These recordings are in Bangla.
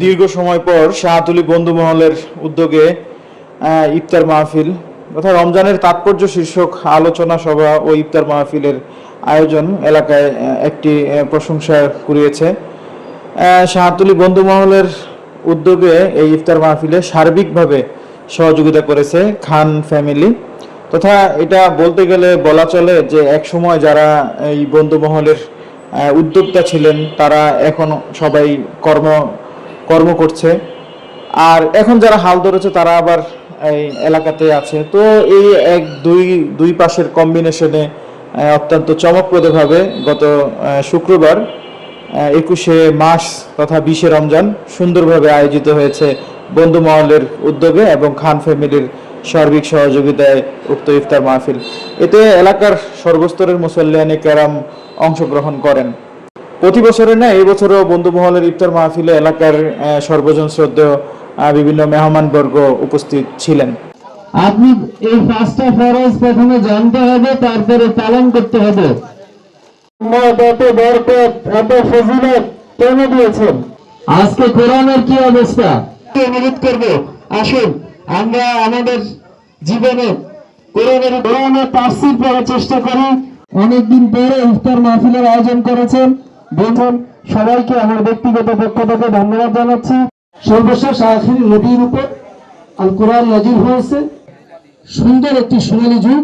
দীর্ঘ সময় পর শাহতুলি বন্ধু মহলের উদ্যোগে ইফতার মাহফিল তথা রমজানের তাৎপর্য শীর্ষক আলোচনা সভা ও ইফতার মাহফিলের আয়োজন এলাকায় একটি প্রশংসা কুড়িয়েছে। শাহতুলি বন্ধু মহলের উদ্যোগে এই ইফতার মাহফিলে সার্বিকভাবে সহযোগিতা করেছে খান ফ্যামিলি। তথা এটা বলতে গেলে বলা চলে যে এক সময় যারা এই বন্ধু মহলের উদ্যোক্তা ছিলেন, তারা এখন সবাই কর্ম কর্ম করছে। আর এখন যারা হাল ধরেছে, তারা আবার এই এলাকাতে আছে। তো এই এক, দুই দুই পাশের কম্বিনেশনে অত্যন্ত চমকপ্রদভাবে গত শুক্রবার একুশে মাস তথা বিশে রমজান সুন্দরভাবে আয়োজিত হয়েছে বন্ধু মহলের উদ্যোগে এবং খান ফ্যামিলির সার্বিক সহযোগিতায় উক্ত ইফতার মাহফিল। এতে এলাকার সর্বস্তরের মুসল্লিয়ানি ক্যারাম অংশগ্রহণ করেন। প্রতি বছরের না এই বছরও বন্ধু মহলের ইফতার মাহফিলে এলাকার সর্বজন শ্রদ্ধেয় বিভিন্ন মেহমানবর্গ উপস্থিত ছিলেন। আপনি এই পাঁচটা ফরজ প্রথমে জানতে হবে তারপরে পালন করতে হবে। এত বরকত এত ফজিলত কেন দিয়েছেন? আজকে কোরআনের কি অবস্থা? অনুরোধ করব? আসুন আমরা আমাদের জীবনে কোরআনের কোরআনের তাফসীর পড়ার চেষ্টা করি। অনেকদিন পরে ইফতার মাহফিলের আয়োজন করেছেন। বন্ধুন সবাইকে আমার ব্যক্তিগত পক্ষ থেকে ধন্যবাদ জানাচ্ছি। সর্বশেষ আখির নবীর উপর আল কোরআন নাজির হয়েছে। সুন্দর একটি সোনালি যুগ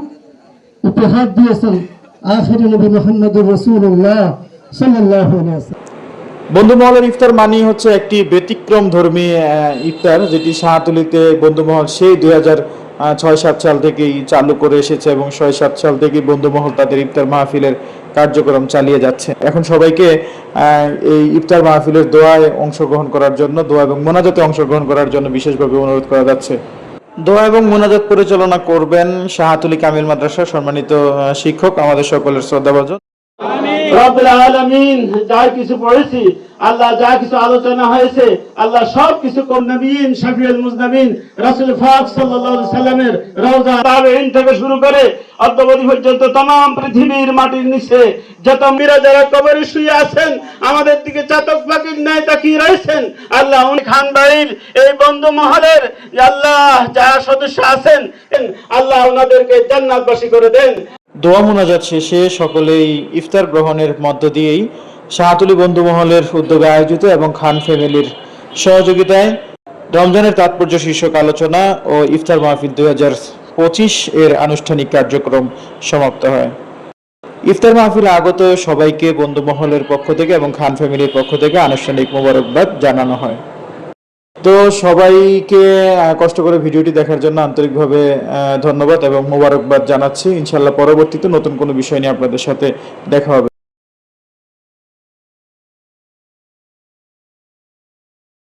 উপহার দিয়েছেন আখির নবী মোহাম্মদুর রসুল্লাহ সাল্লাহ বন্ধু মহলের ইফতার মানি হচ্ছে একটি ব্যতিক্রম ধর্মী ইফতার, যেটি শাহতুলিতে বন্ধু মহল সেই দুই হাজার ছয় সাত সাল থেকেই চালু করে এসেছে এবং ছয় সাত সাল থেকেই বন্ধু মহল তাদের ইফতার মাহফিলের কার্যক্রম চালিয়ে যাচ্ছে। এখন সবাইকে এই ইফতার মাহফিলের দোয়ায় অংশগ্রহণ করার জন্য, দোয়া এবং মোনাজাতে অংশগ্রহণ করার জন্য বিশেষভাবে অনুরোধ করা যাচ্ছে। দোয়া এবং মোনাজাত পরিচালনা করবেন শাহাতুলি কামিল মাদ্রাসার সম্মানিত শিক্ষক, আমাদের সকলের শ্রদ্ধাভাজন। আলামিন যা কিছু পড়েছি আল্লাহ যা কিছু আলোচনা হয়েছে আল্লাহ সব কিছু কোন নবীন শফিউল মুজনবিন রাসূল পাক সাল্লাল্লাহু আলাইহি সাল্লামের রওজা তাবেইন থেকে শুরু করে অদ্যবধি পর্যন্ত तमाम পৃথিবীর মাটির নিচে যত মীরা যারা কবরে শুয়ে আছেন আমাদের দিকে চাতক পাখির ন্যায় তাকিয়ে রয়েছেন আল্লাহ উনি খান বাড়ির এই বন্ধু মহলের যে আল্লাহ যারা সদস্য আছেন আল্লাহ ওনাদেরকে জান্নাতবাসী করে দেন দোয়া মোনাজাত শেষে সকলেই ইফতার গ্রহণের মধ্য দিয়েই শাহতুলি বন্ধু মহলের উদ্যোগে আয়োজিত এবং খান ফ্যামিলির সহযোগিতায় রমজানের তাৎপর্য শীর্ষক আলোচনা ও ইফতার মাহফিল দুই হাজার পঁচিশ এর আনুষ্ঠানিক কার্যক্রম সমাপ্ত হয়। ইফতার মাহফিলে আগত সবাইকে বন্ধু মহলের পক্ষ থেকে এবং খান ফ্যামিলির পক্ষ থেকে আনুষ্ঠানিক মোবারকবাদ জানানো হয়। তো সবাইকে কষ্ট করে ভিডিওটি দেখার জন্য আন্তরিকভাবে ধন্যবাদ এবং মোবারকবাদ জানাচ্ছি। ইনশাল্লাহ পরবর্তীতে নতুন কোনো বিষয় নিয়ে আপনাদের সাথে দেখা হবে।